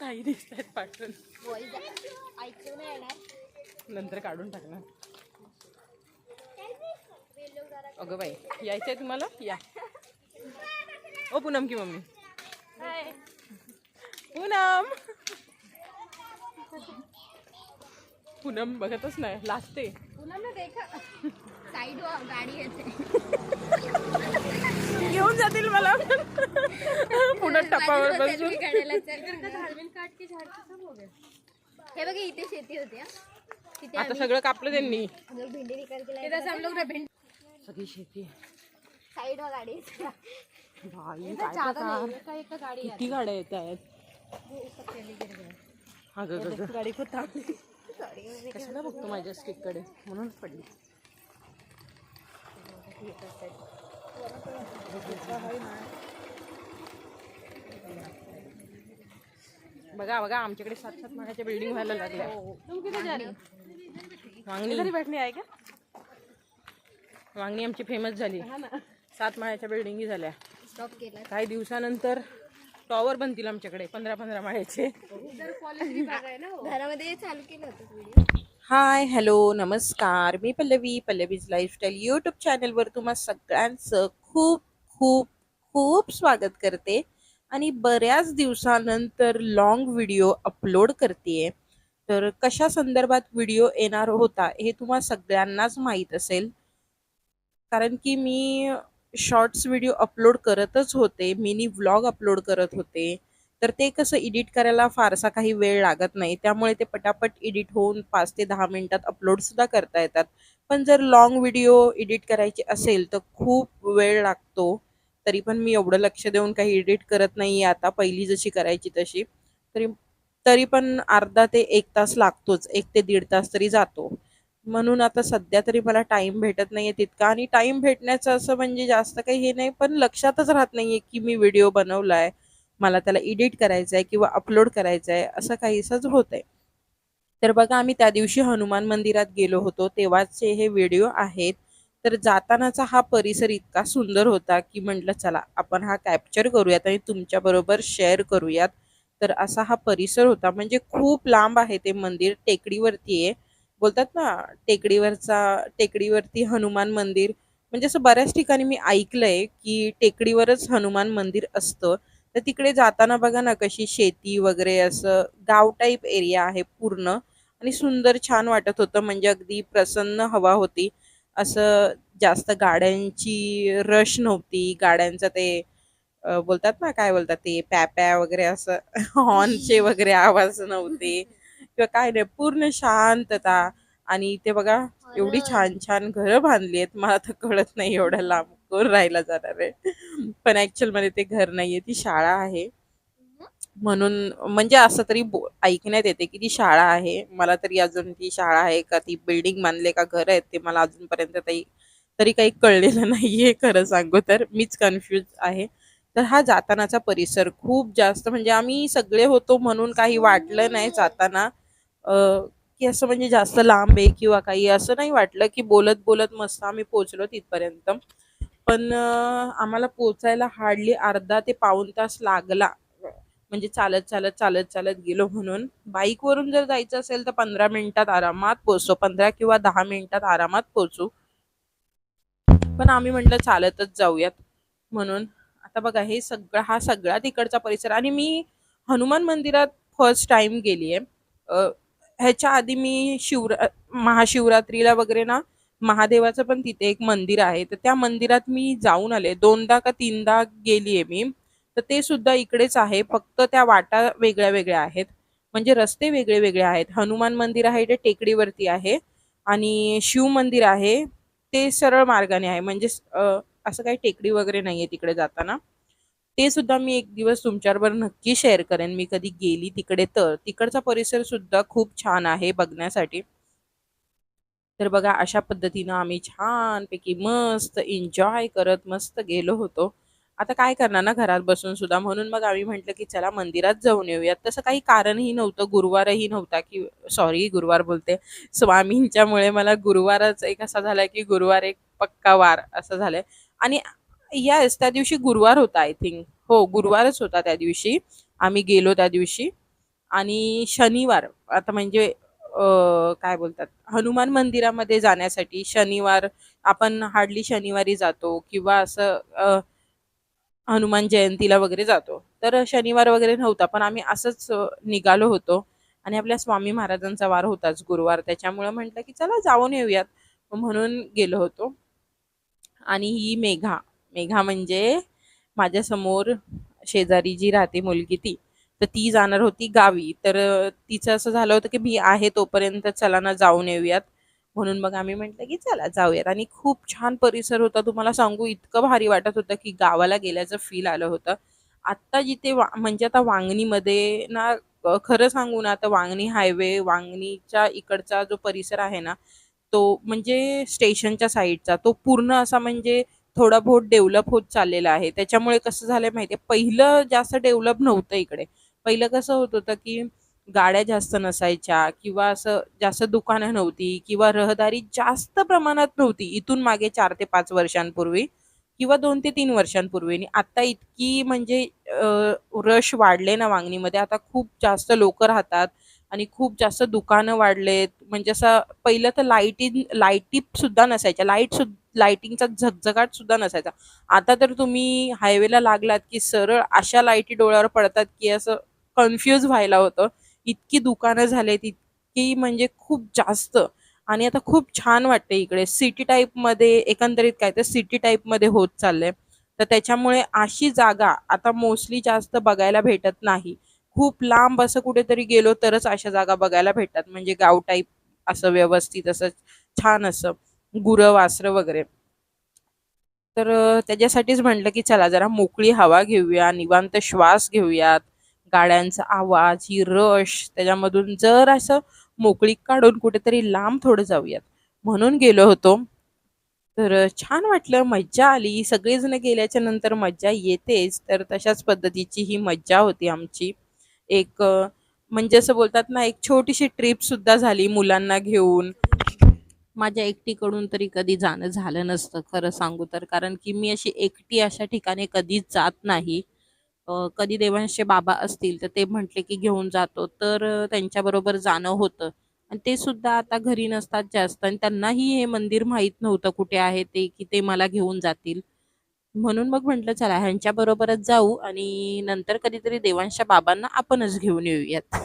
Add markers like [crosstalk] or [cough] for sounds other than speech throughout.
काही दिसत आहेत पाठवून. ऐकू नाही येणार. नंतर काढून टाकणार. अगं बाई यायचंय तुम्हाला? या. ओ पूनम की मम्मी. पूनम. पूनम बघतच नाही लाजते. पुन्हा ना देखा साईड गाडी येते. घेऊन जातील मला. पुन्हा टपावर बसून. हे बघा इथे शेती होती आता सगळं कापलं त्यांनी. भिंडी सगळी शेती. साइड वर गाड़ी किती गाड्या येत आहेत. गाड़ी थाम कशाला बघतो माझ्या स्टिककडे म्हणून पडली. बघा बघा आमच्याकडे सात सात माळ्याच्या बिल्डिंग व्हायला लागल्या. वांगणी. घरी भेटली आहे का? वांगणी आमची फेमस झाली. सात माळ्याच्या बिल्डिंगी झाल्या. काही दिवसानंतर टॉवर बनतील आमच्याकडे पंधरा पंधरा माळ्याचे. घरामध्ये चालू केलं होतं व्हिडिओ हाय हॅलो नमस्कार. मी पल्लवी पल्लवीज लाईफस्टाईल यूट्यूब चॅनलवर तुम्हा सगळ्यांचं खूप खूप खूप स्वागत करते आणि बऱ्याच दिवसानंतर लॉंग व्हिडिओ अपलोड करते तर कशा संदर्भात व्हिडिओ येणार होता हे तुम्हा सगळ्यांनाच माहीत असेल. कारण की मी शॉर्ट्स व्हिडिओ अपलोड करतच होते मिनी व्लॉग अपलोड करत होते. तर ते कसं एडिट करायला फारसा काही वेळ लागत नाही. त्यामुळे ते पटापट एडिट होऊन पाच ते दहा मिनिटात अपलोड सुद्धा करता येतात. पण जर लॉंग व्हिडिओ एडिट करायचे असेल तर खूप वेळ लागतो. तरी पण मी एवढं लक्ष देऊन काही एडिट करत नाही आता. पहिली जशी करायची तशी. तरी तरी पण अर्धा ते एक तास लागतोच. एक ते दीड तास तरी जातो. म्हणून आता सध्या तरी मला टाइम भेटत नाहीये तितका. आणि टाइम भेटण्याचं असं म्हणजे जास्त काही हे नाही पण लक्षातच राहत नाहीये की मी व्हिडिओ बनवलाय मला त्याला एडिट करायचं आहे किंवा अपलोड करायचं आहे असं काहीसच होत आहे तर बघा आम्ही त्या दिवशी हनुमान मंदिरात गेलो होतो तेव्हाचे हे व्हिडिओ आहेत. तर जातानाचा हा परिसर इतका सुंदर होता की म्हटलं चला आपण हा कॅप्चर करूयात आणि तुमच्या बरोबर शेअर करूयात. तर असा हा परिसर होता. म्हणजे खूप लांब आहे ते मंदिर टेकडीवरती आहे. बोलतात ना टेकडीवरचा टेकडीवरती हनुमान मंदिर. म्हणजे असं बऱ्याच ठिकाणी मी ऐकलंय की टेकडीवरच हनुमान मंदिर असतं. तर तिकडे जाताना बघा ना कशी शेती वगैरे असं गाव टाईप एरिया आहे पूर्ण. आणि सुंदर छान वाटत होतं. म्हणजे अगदी प्रसन्न हवा होती. असं जास्त गाड्यांची रश नव्हती. गाड्यांचं ते बोलतात ना काय बोलतात ते पॅप्या वगैरे असं [laughs] हॉर्नचे वगैरे आवाज नव्हते. किंवा काय नाही पूर्ण शांतता. आणि इथे बघा एवढी छान छान घरं बांधली आहेत. मला तर कळत नाही एवढ्या लांब कोण राहायला जाणार आहे. पण ऍक्च्युअलमध्ये ते घर नाहीये ती शाळा आहे. म्हणून म्हणजे असं तरी ऐकण्यात येते की ती शाळा आहे. मला तरी अजून ती शाळा आहे का? ती बिल्डिंग बांधले का? घर आहेत ते मला अजूनपर्यंत तरी तरी काही कळलेलं [laughs] नाहीये खरं सांगू तर. मीच कन्फ्युज आहे. तर हा जातानाचा परिसर खूप जास्त म्हणजे आम्ही सगळे होतो म्हणून काही वाटलं नाही जाताना. अं, की असं म्हणजे जास्त लांब आहे किंवा काही असं नाही वाटलं की बोलत बोलत मस्त आम्ही पोहोचलो तिथपर्यंत. पण आम्हाला पोचायला हार्डली अर्धा ते पाऊण तास लागला. म्हणजे चालत चालत चालत चालत गेलो म्हणून. बाईक वरून जर जायचं असेल तर पंधरा मिनिटात आरामात पोचतो पंधरा किंवा दहा मिनिटात आरामात पोहोचू. पण आम्ही म्हटलं चालतच जाऊयात म्हणून. आता बघा हे सगळं हा सगळा तिकडचा परिसर. आणि मी हनुमान मंदिरात फर्स्ट टाइम गेली आहे ह्याच्या आधी मी शिवरा महाशिवरात्रीला वगैरे ना महादेवाचं पण तिथे एक मंदिर आहे. तर त्या मंदिरात मी जाऊन आले. दोनदा का तीनदा गेली आहे मी. तर ते सुद्धा इकडेच आहे. फक्त त्या वाटा वेगळ्या वेगळ्या आहेत. म्हणजे रस्ते वेगळे वेगळे आहेत. हनुमान मंदिर आहे ते टेकडीवरती आहे. आणि शिव मंदिर आहे. ते सरळ मार्गाने आहे. म्हणजे असं काही टेकडी वगैरे नाहीये तिकडे जाताना. ते सुद्धा मी एक दिवस तुमच्याबरोबर नक्की शेअर करेन. मी कधी गेली तिकडे तर. तिकडचा परिसर सुद्धा खूप छान आहे बघण्यासाठी. तर बघा अशा पद्धतीनं आम्ही छानपैकी मस्त एन्जॉय करत मस्त गेलो होतो. आता काय करणार ना घरात बसून सुद्धा? म्हणून मग आम्ही म्हटलं की चला मंदिरात जाऊन येऊयात. तसं काही कारणही नव्हतं गुरुवारही नव्हता की सॉरी गुरुवार बोलते. स्वामींच्यामुळे मला गुरुवारच एक असा झाला की गुरुवार एक पक्का वार असं झालंय. आणि यास त्या दिवशी गुरुवार होता आय थिंक हो गुरुवारच होता त्या दिवशी. आम्ही गेलो त्या दिवशी. आणि शनिवार आता म्हणजे काय बोलतात? हनुमान मंदिरामध्ये जाण्यासाठी शनिवार आपण हार्डली शनिवारी जातो किंवा असं हनुमान जयंतीला वगैरे जातो. तर शनिवार वगैरे नव्हता पण आम्ही असंच निघालो होतो. आणि आपल्या स्वामी महाराजांचा वार होताच गुरुवार. त्याच्यामुळे म्हटलं की चला जाऊन येऊयात. म्हणून गेलो होतो. आणि ही मेघा मेघा म्हणजे माझ्यासमोर शेजारी जी राहते मुलगी ती तर ती जाणार होती गावी. तर तिचं असं झालं होतं की मी आहे तोपर्यंत चला ना जाऊन येऊयात. म्हणून मग आम्ही म्हटलं की चला जाऊयात. आणि खूप छान परिसर होता. तुम्हाला सांगू इतकं भारी वाटत होतं की गावाला गेल्याचं फील आलं होतं. आत्ता जिथे वा म्हणजे आता वांगणीमध्ये ना खरं सांगू ना आता वांगणी हायवे वांगणीच्या इकडचा जो परिसर आहे ना तो म्हणजे स्टेशनच्या साईडचा तो पूर्ण असा म्हणजे थोडा बहुत डेव्हलप होत चाललेला आहे. त्याच्यामुळे कसं झालंय माहितीये? पहिलं जास्त डेव्हलप नव्हतं इकडे. पहिलं कसं होत होतं की गाड्या जास्त नसायच्या किंवा असं जास्त दुकानं नव्हती किंवा रहदारी जास्त प्रमाणात नव्हती इथून मागे चार ते पाच वर्षांपूर्वी किंवा दोन ते तीन वर्षांपूर्वी. आणि आता इतकी म्हणजे रश वाढले ना वांगणीमध्ये. आता खूप जास्त लोक राहतात. आणि खूप जास्त दुकानं वाढलेत. म्हणजे असं पहिलं तर लाईटी लाईटी सुद्धा नसायच्या. लाइट सुद्धा लाईटिंगचा झगझगाट सुद्धा नसायचा. आता तर तुम्ही हायवेला लागलात की सरळ अशा लाईटी डोळ्यावर पडतात की असं कन्फ्यूज व्हायला होतं. इतकी दुकानं झालेत इतकी म्हणजे खूप जास्त. आणि आता खूप छान वाटते इकडे. सिटी टाईपमध्ये एकंदरीत काय तर सिटी टाईपमध्ये होत चाललंय. तर त्याच्यामुळे अशी जागा आता मोस्टली जास्त बघायला भेटत नाही. खूप लांब असं कुठेतरी गेलो तरच अशा जागा बघायला भेटतात. म्हणजे गाव टाईप असं व्यवस्थित असं छान असं गुरं वासरं वगैरे. तर त्याच्यासाठीच म्हटलं की चला जरा मोकळी हवा घेऊया निवांत श्वास घेऊयात. गाड्यांचा आवाज ही रश त्याच्यामधून जर असं मोकळी काढून कुठेतरी लांब थोडं जाऊयात. म्हणून गेलो होतो. तर छान वाटलं मज्जा आली. सगळेजण गेल्याच्यानंतर मज्जा येतेच. तर तशाच पद्धतीची ही मज्जा होती आमची. एक म्हणजे असं बोलतात ना एक छोटीशी ट्रिप सुद्धा झाली मुलांना घेऊन. माझ्या एकटीकडून तरी कधी जाणं झालं नसतं खरं सांगू तर. कारण की मी अशी एकटी अशा ठिकाणी कधीच जात नाही. कधी देवांशे बाबा असतील तर ते म्हटले की घेऊन जातो. तर त्यांच्याबरोबर जाणं होतं. आणि ते सुद्धा आता घरी नसतात जास्त. आणि त्यांनाही हे मंदिर माहीत नव्हतं कुठे आहे ते की ते मला घेऊन जातील. म्हणून मग म्हटलं चला ह्यांच्या बरोबरच जाऊ आणि नंतर कधीतरी देवांच्या बाबांना आपणच घेऊन येऊयात.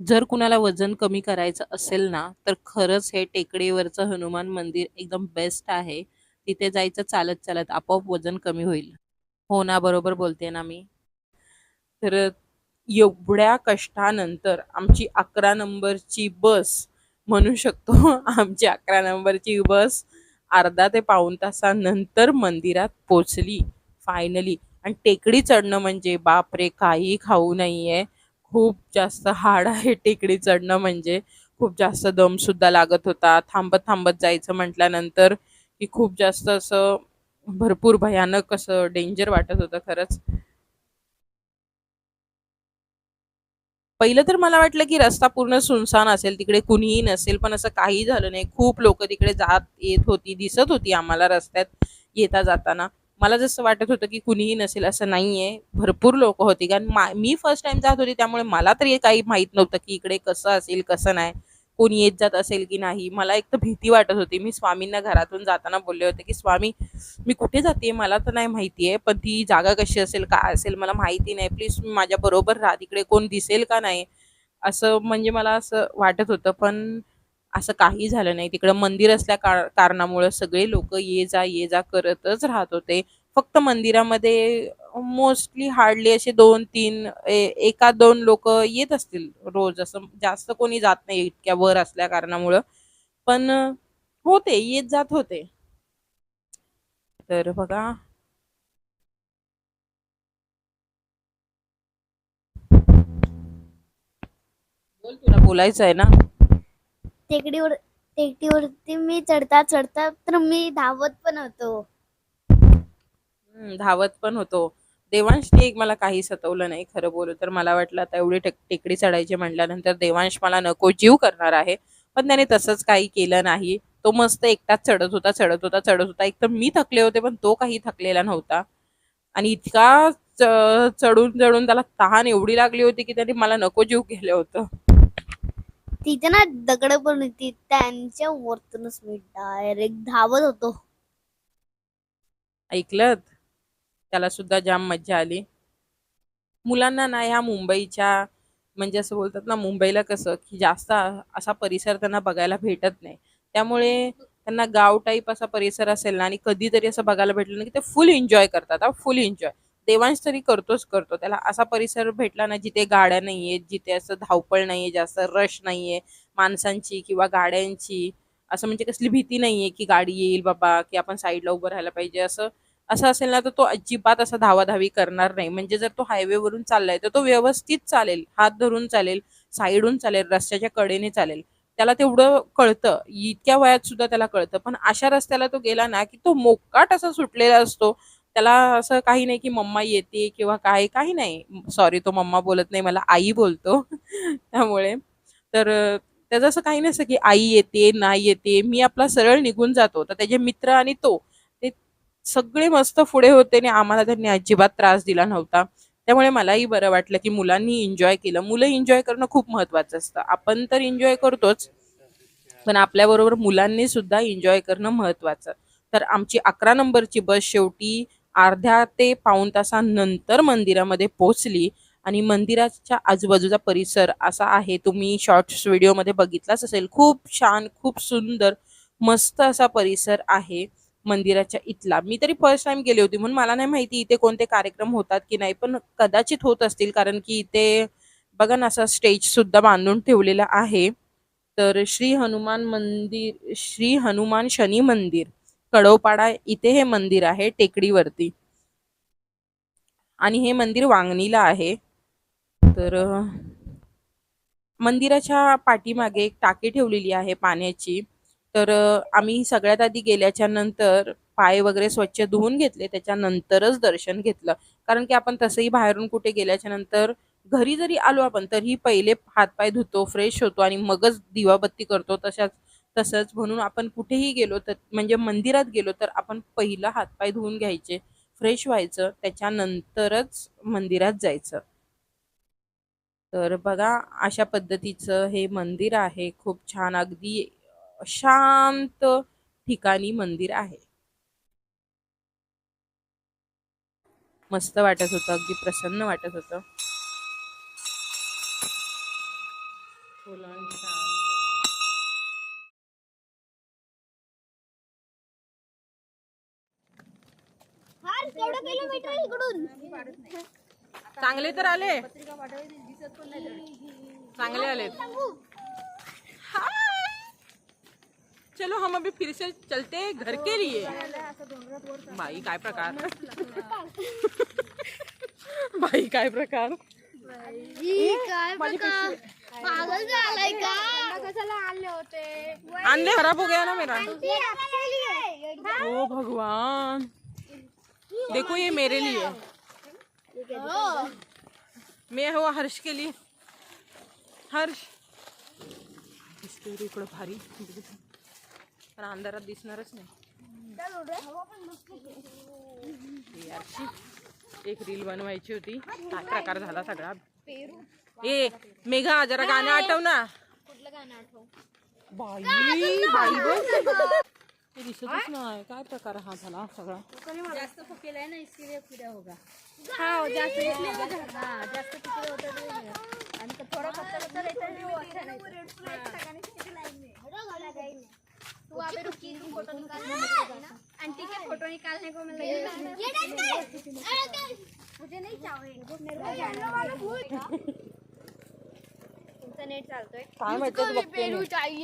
जर कुणाला वजन कमी करायचं असेल ना तर खरंच हे टेकडीवरचं हनुमान मंदिर एकदम बेस्ट आहे. तिथे जायचं चालत चालत आपोआप वजन कमी होईल. हो ना बरोबर बोलते ना मी. तर एवढ्या कष्टानंतर आमची अकरा नंबरची बस म्हणू शकतो [laughs] आमची अकरा नंबरची बस अर्धा ते पाऊण तासानंतर मंदिरात पोचली फायनली आणि टेकडी चढणं म्हणजे बापरे काही खाऊ नाहीये. खूप जास्त हाड आहे टेकडी चढणं म्हणजे. खूप जास्त दम सुद्धा लागत होता. थांबत थांबत जायचं म्हटल्यानंतर की खूप जास्त असं भरपूर भयानक असं डेंजर वाटत होतं खरंच. पहिलं तर मला वाटलं की रस्ता पूर्ण सुनसान असेल तिकडे कुणीही नसेल पण असं काही झालं नाही. खूप लोक तिकडे जात येत होती दिसत होती आम्हाला रस्त्यात येता जाताना. मला जसं वाटत होतं की कुणीही नसेल असं नाहीये. भरपूर लोक होती. कारण मा- मी फर्स्ट टाइम जात होती त्यामुळे मला तरी काही माहीत नव्हतं की इकडे कसं असेल कसं नाही. कोणी येत जात असेल की नाही मला एक तर भीती वाटत होती. मी स्वामींना घरातून जाताना बोलले होते की स्वामी मी कुठे जाते? मला तर नाही माहितीये पण ती जागा कशी असेल काय असेल मला माहिती नाही. प्लीज माझ्या बरोबर राहा तिकडे कोण दिसेल का नाही? असं म्हणजे मला असं वाटत होतं पण असं काही झालं नाही. तिकडं मंदिर असल्या कार कारणामुळं सगळे लोक ये जा ये जा करतच राहत होते. फक्त मंदिरामध्ये मोस्टली हार्डली असे दोन तीन एका दोन लोक येत असतील रोज. असं जास्त कोणी जात नाही इतक्या वर असल्या कारणामुळं. पण होते येत जात होते. तर बघा. बोल तुला बोलायचं आहे ना? टेकडीवर टेकडीवरती मी चढता चढता तर मी धावत पण होतो. धावत पण होतो. देवांशने एक मला काही सतवलं नाही खरं बोलू तर. मला वाटलं आता एवढी टेक टेकडी चढायची म्हटल्यानंतर देवांश मला नको जीव करणार आहे. पण त्याने तसंच काही केलं नाही. तो मस्त एकटाच चढत होता चढत होता चढत होता. एक तर मी थकले होते पण तो काही थकलेला नव्हता. आणि इतका चढून चढून त्याला तहान एवढी लागली होती की त्याने मला नको जीव केलं होतं. तिथे ना दगड पण होती. त्यांच्या वरतूनच मी डायरेक्ट धावत होतो. ऐकलं त्याला सुद्धा जाम मज्जा आली. मुलांना ना ह्या मुंबईच्या म्हणजे असं बोलतात ना मुंबईला कसं की जास्त असा परिसर त्यांना बघायला भेटत नाही. त्यामुळे त्यांना गाव टाईप असा परिसर असेल ना आणि कधीतरी असं बघायला भेटलं ना की ते फुल एन्जॉय करतात फुल एन्जॉय देवांश तरी करतोच करतो. त्याला असा परिसर भेटला ना जिथे गाड्या नाहीयेत जिथे असं धावपळ नाहीये जास्त रश नाहीये माणसांची किंवा गाड्यांची असं म्हणजे कसली भीती नाहीये की गाडी येईल बाबा की आपण साईडला उभं राहायला पाहिजे असं असं असेल ना तर तो अजिबात असा धावाधावी करणार नाही. म्हणजे जर तो हायवे वरून चाललाय तर तो व्यवस्थित चालेल. हात धरून चालेल साईडून चालेल रस्त्याच्या कडेने चालेल. त्याला तेवढं कळतं. इतक्या वयात सुद्धा त्याला कळतं. पण अशा रस्त्याला तो गेला ना की तो मोकाट असा सुटलेला असतो. त्याला असं काही नाही की मम्मा येते किंवा काय काही नाही. सॉरी तो मम्मा बोलत नाही मला आई बोलतो. [laughs] त्यामुळे. तर त्याचं असं काही नसतं की आई येते नाही येते. मी आपला सरळ निघून जातो. तर त्याचे मित्र आणि तो सगळे मस्त पुढे होते आणि आम्हाला त्यांनी अजिबात त्रास दिला नव्हता. त्यामुळे मलाही बरं वाटलं की मुलांनी एन्जॉय केलं. मुलं एन्जॉय करणं खूप महत्वाचं असतं. आपण तर एन्जॉय करतोच पण आपल्याबरोबर मुलांनी सुद्धा एन्जॉय करणं महत्वाचं तर आमची अकरा नंबरची बस शेवटी अर्ध्या ते पाऊण तासानंतर मंदिरामध्ये पोहोचली आणि मंदिराच्या आजूबाजूचा परिसर असा आहे. तुम्ही शॉर्ट्स व्हिडिओमध्ये बघितलाच असेल. खूप छान खूप सुंदर मस्त असा परिसर आहे. मंदिराच्या इथला. मी तरी फर्स्ट टाइम गेली होती म्हणून मला नाही माहिती इथे कोणते कार्यक्रम होतात की नाही पण कदाचित होत असतील कारण की इथे बघा ना असा स्टेज सुद्धा बांधून ठेवलेला आहे. तर श्री हनुमान मंदिर श्री हनुमान शनी मंदिर कडवपाडा इथे हे मंदिर आहे टेकडीवरती. आणि हे मंदिर वांगणीला आहे. तर मंदिराच्या पाठीमागे एक टाकी ठेवलेली आहे पाण्याची. तर आम्ही सगळ्यात आधी गेल्याच्यानंतर पाय वगैरे स्वच्छ धुवून घेतले. त्याच्यानंतरच दर्शन घेतलं. कारण की आपण तसंही बाहेरून कुठे गेल्याच्यानंतर घरी जरी आलो आपण तरीही पहिले हातपाय धुतो फ्रेश होतो आणि मगच दिवाबत्ती करतो तशाच तसंच. म्हणून आपण कुठेही गेलो तर म्हणजे मंदिरात गेलो तर आपण पहिला हातपाय धुवून घ्यायचे फ्रेश व्हायचं त्याच्यानंतरच मंदिरात जायचं. तर बघा अशा पद्धतीचं हे मंदिर आहे. खूप छान. अगदी शांत ठिकाणी मंदिर आहे. मस्त वाटत होतं अगदी प्रसन्न वाटत होतं. फुलं शांत. किलोमीटर इकडून? चांगले तर आले. चांगले आले चलो हम अभी फिर से चलते हैं घर के लिए। भाई काय प्रकार? बाई काय प्रकार? आणले होते खराब हो गया ना मेरा। ओ भगवान। देखो ये मेरे लिए। मैं हो हर्ष के लिए। हर्ष। इसके इकडं भारी। पण अंधारात दिसणारच नाही. हे एक रील बनवायची होती. काय प्रकार झाला सगळा. ए मेघा जरा गाणं आठव ना. कुठलं गाणं आठव? बाई बाई बघ. दिसतच नाही. काय प्रकार हा झाला सगळा? जास्त फुकेला ना इसके लिए होगा. हाँ जास्त जास्त फुकेला होता तो ये- आणि तो थोड़ा कच्चा कच्चा रहता है. वो अच्छा रहता है तू वहाँ पे रुकी तुम फोटो निकालने ना। आंटी के फोटो निकालने को मैं लगी मुझे नहीं चाहिए तुमचा नेट चालतोय। काय माहिती बघते मी. चाहिए।